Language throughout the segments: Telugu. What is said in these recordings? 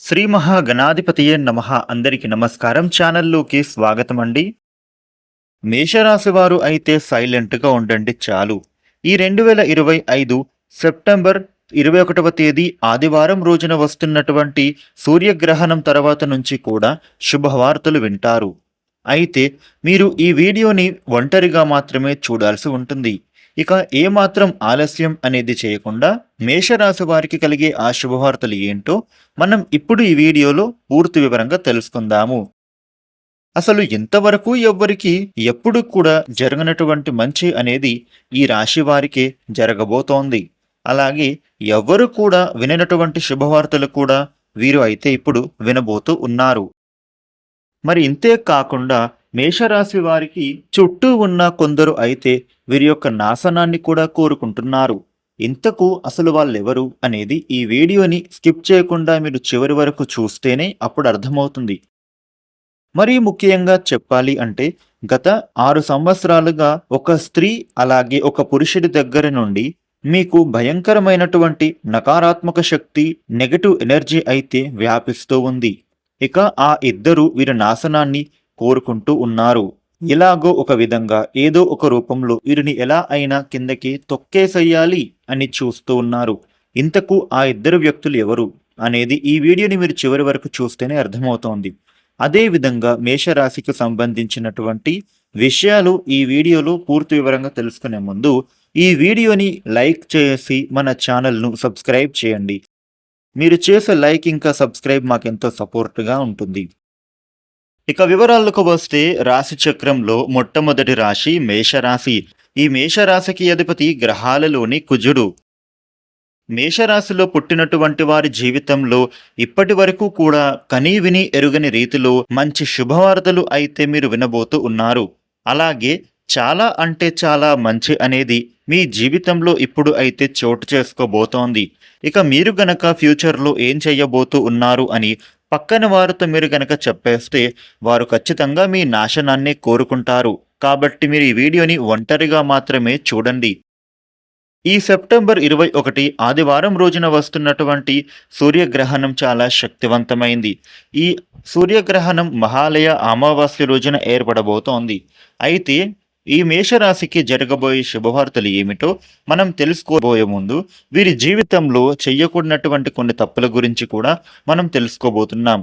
శ్రీ మహాగణాధిపతియే నమ. అందరికి నమస్కారం. ఛానల్లోకి స్వాగతం అండి మేషరాశి వారు అయితే సైలెంట్గా ఉండండి చాలు. ఈ రెండు వేల ఇరవై ఐదు సెప్టెంబర్ ఇరవై ఒకటవ తేదీ ఆదివారం రోజున వస్తున్నటువంటి సూర్యగ్రహణం తర్వాత నుంచి కూడా శుభవార్తలు వింటారు. అయితే మీరు ఈ వీడియోని ఒంటరిగా మాత్రమే చూడాల్సి ఉంటుంది. ఇక ఏమాత్రం ఆలస్యం అనేది చేయకుండా మేషరాశి వారికి కలిగే ఆ శుభవార్తలు ఏంటో మనం ఇప్పుడు ఈ వీడియోలో పూర్తి వివరంగా తెలుసుకుందాము. అసలు ఇంతవరకు ఎవ్వరికి ఎప్పుడు కూడా జరగనటువంటి మంచి అనేది ఈ రాశి వారికే జరగబోతోంది. అలాగే ఎవ్వరు కూడా విననటువంటి శుభవార్తలు కూడా వీరు అయితే ఇప్పుడు వినబోతూ ఉన్నారు. మరి ఇంతే కాకుండా మేషరాశి వారికి చుట్టూ ఉన్న కొందరు అయితే వీరి యొక్క నాశనాన్ని కూడా కోరుకుంటున్నారు. ఇంతకు అసలు వాళ్ళెవరు అనేది ఈ వీడియోని స్కిప్ చేయకుండా మీరు చివరి వరకు చూస్తేనే అప్పుడు అర్థమవుతుంది. మరీ ముఖ్యంగా చెప్పాలి అంటే గత ఆరు సంవత్సరాలుగా ఒక స్త్రీ అలాగే ఒక పురుషుడి దగ్గర నుండి మీకు భయంకరమైనటువంటి నకారాత్మక శక్తి నెగటివ్ ఎనర్జీ అయితే వ్యాపిస్తూ ఉంది. ఇక ఆ ఇద్దరు వీరి నాశనాన్ని కోరుకుంటూ ఉన్నారు. ఇలాగో ఒక విధంగా ఏదో ఒక రూపంలో వీరిని ఎలా అయినా కిందకి తొక్కేసేయాలి అని చూస్తూ ఉన్నారు. ఇంతకు ఆ ఇద్దరు వ్యక్తులు ఎవరు అనేది ఈ వీడియోని మీరు చివరి వరకు చూస్తేనే అర్థమవుతోంది. అదే విధంగా మేషరాశికి సంబంధించినటువంటి విషయాలు ఈ వీడియోలో పూర్తి వివరంగా తెలుసుకునే ముందు ఈ వీడియోని లైక్ చేసి మన ఛానల్ను సబ్స్క్రైబ్ చేయండి. మీరు చేసే లైక్ ఇంకా సబ్స్క్రైబ్ మాకెంతో సపోర్ట్గా ఉంటుంది. ఇక వివరాలకు వస్తే రాశి చక్రంలో మొట్టమొదటి రాశి మేషరాశి. ఈ మేషరాశికి అధిపతి గ్రహాలలోని కుజుడు. మేషరాశిలో పుట్టినటువంటి వారి జీవితంలో ఇప్పటి వరకు కూడా కనీ విని ఎరుగని రీతిలో మంచి శుభవార్తలు అయితే మీరు వినబోతూ ఉన్నారు. అలాగే చాలా అంటే చాలా మంచి అనేది మీ జీవితంలో ఇప్పుడు అయితే చోటు చేసుకోబోతోంది. ఇక మీరు గనక ఫ్యూచర్లో ఏం చేయబోతూ ఉన్నారు అని పక్కన వారితో మీరు కనుక చెప్పేస్తే వారు ఖచ్చితంగా మీ నాశనాన్ని కోరుకుంటారు. కాబట్టి మీరు ఈ వీడియోని ఒంటరిగా మాత్రమే చూడండి. ఈ సెప్టెంబర్ ఇరవై ఒకటి ఆదివారం రోజున వస్తున్నటువంటి సూర్యగ్రహణం చాలా శక్తివంతమైంది. ఈ సూర్యగ్రహణం మహాలయ అమావాస్య రోజున ఏర్పడబోతోంది. అయితే ఈ మేషరాశికి జరగబోయే శుభవార్తలు ఏమిటో మనం తెలుసుకోబోయే ముందు వీరి జీవితంలో చెయ్యకూడనటువంటి కొన్ని తప్పుల గురించి కూడా మనం తెలుసుకోబోతున్నాం.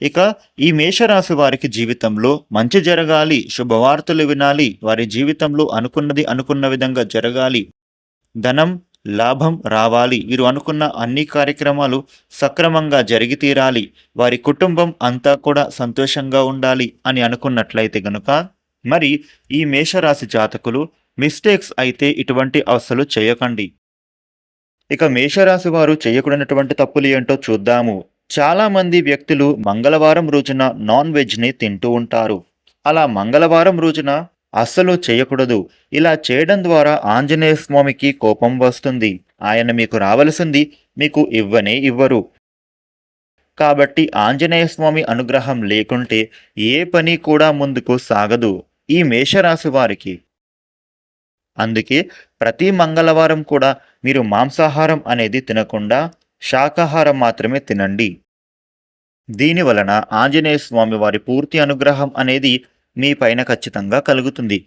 ఇక ఈ మేషరాశి వారికి జీవితంలో మంచి జరగాలి శుభవార్తలు వినాలి వారి జీవితంలో అనుకున్నది అనుకున్న విధంగా జరగాలి ధనం లాభం రావాలి వీరు అనుకున్న అన్ని కార్యక్రమాలు సక్రమంగా జరిగి తీరాలి వారి కుటుంబం అంతా కూడా సంతోషంగా ఉండాలి అని అనుకున్నట్లయితే గనుక మరి ఈ మేషరాశి జాతకులు మిస్టేక్స్ అయితే ఇటువంటి అవస్థలు చేయకండి. ఇక మేషరాశి వారు చేయకూడనటువంటి తప్పులు ఏంటో చూద్దాము. చాలామంది వ్యక్తులు మంగళవారం రోజున నాన్ వెజ్ని తింటూ ఉంటారు. అలా మంగళవారం రోజున అస్సలు చేయకూడదు. ఇలా చేయడం ద్వారా ఆంజనేయ స్వామికి కోపం వస్తుంది. ఆయన మీకు రావలసింది మీకు ఇవ్వనే ఇవ్వరు. కాబట్టి ఆంజనేయ స్వామి అనుగ్రహం లేకుంటే ఏ పని కూడా ముందుకు సాగదు. ఈ మేషరాశి వారికి. అందుకే ప్రతి మంగళవారం కూడా మీరు మాంసాహారం అనేది తినకుండా శాకాహారం మాత్రమే తినండి. దీని వలన ఆంజనేయ స్వామి వారి పూర్తి అనుగ్రహం అనేది మీ పైన ఖచ్చితంగా కలుగుతుంది.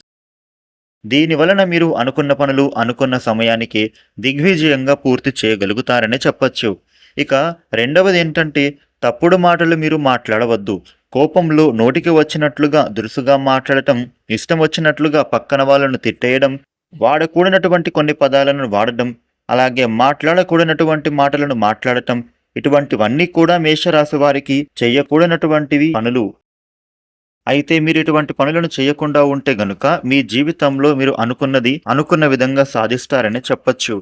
దీని వలన మీరు అనుకున్న పనులు అనుకున్న సమయానికి దిగ్విజయంగా పూర్తి చేయగలుగుతారని చెప్పచ్చు. ఇక రెండవది ఏంటంటే తప్పుడు మాటలు మీరు మాట్లాడవద్దు. కోపంలో నోటికి వచ్చినట్లుగా దురుసుగా మాట్లాడటం ఇష్టం వచ్చినట్లుగా పక్కన వాళ్ళను తిట్టేయడం వాడకూడనటువంటి కొన్ని పదాలను వాడటం అలాగే మాట్లాడకూడనటువంటి మాటలను మాట్లాడటం ఇటువంటివన్నీ కూడా మేషరాశి వారికి చేయకూడనటువంటివి పనులు. అయితే మీరు ఇటువంటి పనులను చేయకుండా ఉంటే గనుక మీ జీవితంలో మీరు అనుకున్నది అనుకున్న విధంగా సాధిస్తారని చెప్పచ్చు.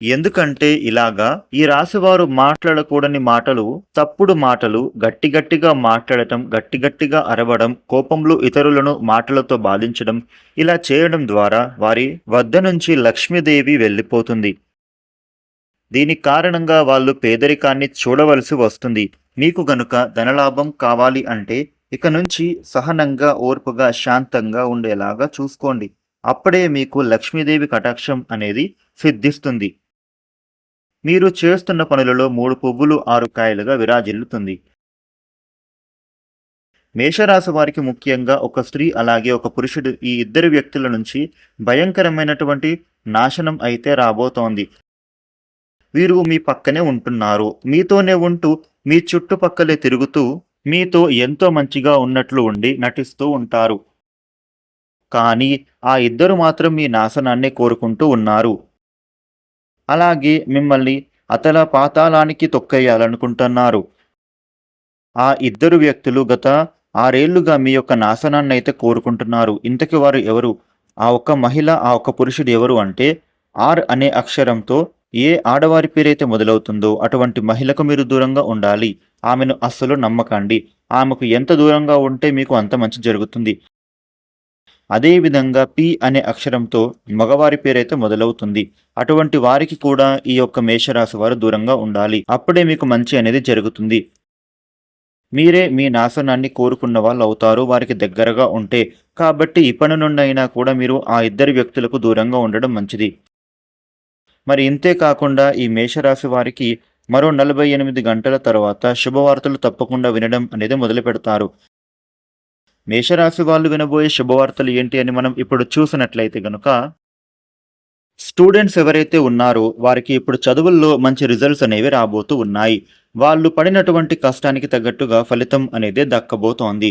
ఎందుకంటే ఇలాగా ఈ రాశివారు మాట్లాడకూడని మాటలు తప్పుడు మాటలు గట్టి గట్టిగా మాట్లాడటం గట్టి గట్టిగా అరవడం కోపంలో ఇతరులను మాటలతో బాధించడం ఇలా చేయడం ద్వారా వారి వద్ద నుంచి లక్ష్మీదేవి వెళ్ళిపోతుంది. దీని కారణంగా వాళ్ళు పేదరికాన్ని చూడవలసి వస్తుంది. మీకు గనుక ధనలాభం కావాలి అంటే ఇక నుంచి సహనంగా ఓర్పుగా శాంతంగా ఉండేలాగా చూసుకోండి. అప్పుడే మీకు లక్ష్మీదేవి కటాక్షం అనేది సిద్ధిస్తుంది. మీరు చేస్తున్న పనులలో మూడు పువ్వులు ఆరు కాయలుగా విరాజిల్లుతుంది. మేషరాశి వారికి ముఖ్యంగా ఒక స్త్రీ అలాగే ఒక పురుషుడు ఈ ఇద్దరు వ్యక్తుల నుంచి భయంకరమైనటువంటి నాశనం అయితే రాబోతోంది. వీరు మీ పక్కనే ఉంటున్నారు. మీతోనే ఉంటూ మీ చుట్టుపక్కలే తిరుగుతూ మీతో ఎంతో మంచిగా ఉన్నట్లు ఉండి నటిస్తూ ఉంటారు. కానీ ఆ ఇద్దరు మాత్రం మీ నాశనాన్ని కోరుకుంటూ ఉన్నారు. అలాగే మిమ్మల్ని అతల పాతాళానికి తొక్కేయాలనుకుంటున్నారు. ఆ ఇద్దరు వ్యక్తులు గత ఆరేళ్ళుగా మీ యొక్క నాశనాన్ని అయితే కోరుకుంటున్నారు. ఇంతకి వారు ఎవరు? ఆ ఒక్క మహిళ ఆ ఒక్క పురుషుడు ఎవరు అంటే ఆర్ అనే అక్షరంతో ఏ ఆడవారి పేరైతే మొదలవుతుందో అటువంటి మహిళకు మీరు దూరంగా ఉండాలి. ఆమెను అస్సలు నమ్మకండి. ఆమెకు ఎంత దూరంగా ఉంటే మీకు అంత మంచి జరుగుతుంది. అదేవిధంగా పి అనే అక్షరంతో మగవారి పేరైతే మొదలవుతుంది. అటువంటి వారికి కూడా ఈ యొక్క మేషరాశి వారు దూరంగా ఉండాలి. అప్పుడే మీకు మంచి అనేది జరుగుతుంది. మీరే మీ నాశనాన్ని కోరుకున్న వాళ్ళు అవుతారు. వారికి దగ్గరగా ఉంటే. కాబట్టి ఇప్పటి నుండి అయినా కూడా మీరు ఆ ఇద్దరు వ్యక్తులకు దూరంగా ఉండడం మంచిది. మరి ఇంతే కాకుండా ఈ మేషరాశి వారికి మరో నలభై ఎనిమిది గంటల తర్వాత శుభవార్తలు తప్పకుండా వినడం అనేది మొదలు పెడతారు మేషరాశి వాళ్ళు వినబోయే శుభవార్తలు ఏంటి అని మనం ఇప్పుడు చూసినట్లయితే గనుక స్టూడెంట్స్ ఎవరైతే ఉన్నారో వారికి ఇప్పుడు చదువుల్లో మంచి రిజల్ట్స్ అనేవి రాబోతూ ఉన్నాయి. వాళ్ళు పడినటువంటి కష్టానికి తగ్గట్టుగా ఫలితం అనేది దక్కబోతోంది.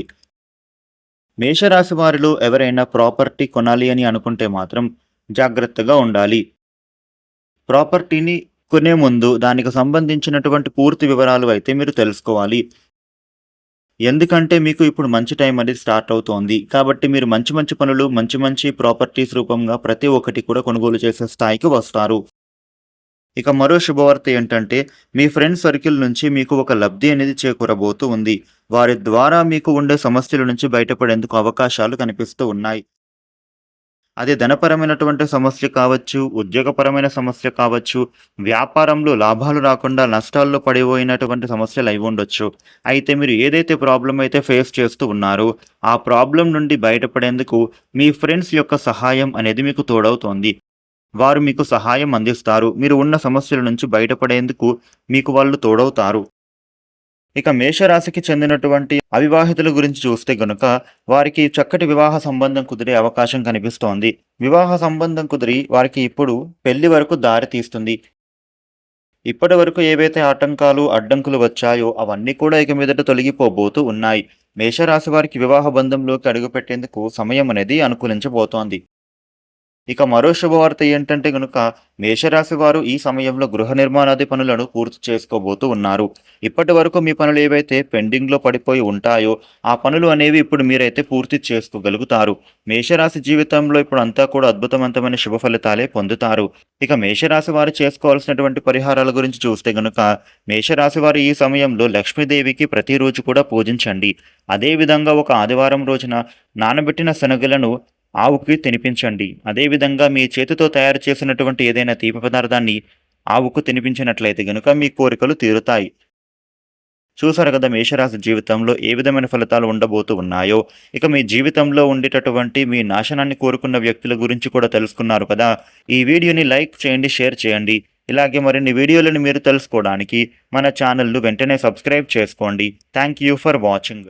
మేషరాశి వారిలో ఎవరైనా ప్రాపర్టీ కొనాలి అని అనుకుంటే మాత్రం జాగ్రత్తగా ఉండాలి. ప్రాపర్టీని కొనే ముందు దానికి సంబంధించినటువంటి పూర్తి వివరాలు అయితే మీరు తెలుసుకోవాలి. ఎందుకంటే మీకు ఇప్పుడు మంచి టైం అనేది స్టార్ట్ అవుతోంది. కాబట్టి మీరు మంచి మంచి పనులు మంచి మంచి ప్రాపర్టీస్ రూపంగా ప్రతి ఒక్కటి కూడా కొనుగోలు చేసే స్థాయికి వస్తారు. ఇక మరో శుభవార్త ఏంటంటే మీ ఫ్రెండ్ సర్కిల్ నుంచి మీకు ఒక లబ్ధి అనేది చేకూరబోతూ ఉంది. వారి ద్వారా మీకు ఉండే సమస్యల నుంచి బయటపడేందుకు అవకాశాలు కనిపిస్తూ ఉన్నాయి. అది ధనపరమైనటువంటి సమస్య కావచ్చు ఉద్యోగపరమైన సమస్య కావచ్చు వ్యాపారంలో లాభాలు రాకుండా నష్టాల్లో పడిపోయినటువంటి సమస్యలు అయి ఉండొచ్చు. అయితే మీరు ఏదైతే ప్రాబ్లం అయితే ఫేస్ చేస్తూ ఉన్నారో ఆ ప్రాబ్లం నుండి బయటపడేందుకు మీ ఫ్రెండ్స్ యొక్క సహాయం అనేది మీకు తోడవుతోంది. వారు మీకు సహాయం అందిస్తారు. మీరు ఉన్న సమస్యల నుంచి బయటపడేందుకు మీకు వాళ్ళు తోడవుతారు. ఇక మేషరాశికి చెందినటువంటి అవివాహితుల గురించి చూస్తే గనుక వారికి చక్కటి వివాహ సంబంధం కుదిరే అవకాశం కనిపిస్తోంది. వివాహ సంబంధం కుదిరి వారికి ఇప్పుడు పెళ్ళి వరకు దారి తీస్తుంది. ఇప్పటి వరకు ఏవైతే ఆటంకాలు అడ్డంకులు వచ్చాయో అవన్నీ కూడా ఇక మీదట తొలగిపోబోతూ ఉన్నాయి. మేషరాశి వారికి వివాహ బంధంలోకి అడుగుపెట్టేందుకు సమయం అనేది అనుకూలించబోతోంది. ఇక మరో శుభవార్త ఏంటంటే కనుక మేషరాశి వారు ఈ సమయంలో గృహ నిర్మాణాది పనులను పూర్తి చేసుకోబోతూ ఉన్నారు. ఇప్పటి వరకు మీ పనులు ఏవైతే పెండింగ్లో పడిపోయి ఉంటాయో ఆ పనులు అనేవి ఇప్పుడు మీరైతే పూర్తి చేసుకోగలుగుతారు. మేషరాశి జీవితంలో ఇప్పుడు అంతా కూడా అద్భుతవంతమైన శుభ ఫలితాలే పొందుతారు. ఇక మేషరాశి వారు చేసుకోవాల్సినటువంటి పరిహారాల గురించి చూస్తే గనుక మేషరాశి వారు ఈ సమయంలో లక్ష్మీదేవికి ప్రతిరోజు కూడా పూజించండి. అదేవిధంగా ఒక ఆదివారం రోజున నానబెట్టిన శనగలను ఆవుకి తినిపించండి. అదేవిధంగా మీ చేతితో తయారు చేసినటువంటి ఏదైనా తీపి పదార్థాన్ని ఆవుకు తినిపించినట్లయితే గనుక మీ కోరికలు తీరుతాయి. చూసారు కదా మేషరాశి జీవితంలో ఏ విధమైన ఫలితాలు ఉండబోతూ ఉన్నాయో? ఇక మీ జీవితంలో ఉండేటటువంటి మీ నాశనాన్ని కోరుకున్న వ్యక్తుల గురించి కూడా తెలుసుకున్నారు కదా? ఈ వీడియోని లైక్ చేయండి షేర్ చేయండి. ఇలాగే మరిన్ని వీడియోలను మీరు తెలుసుకోవడానికి మన ఛానల్ను వెంటనే సబ్స్క్రైబ్ చేసుకోండి. Thank you for watching.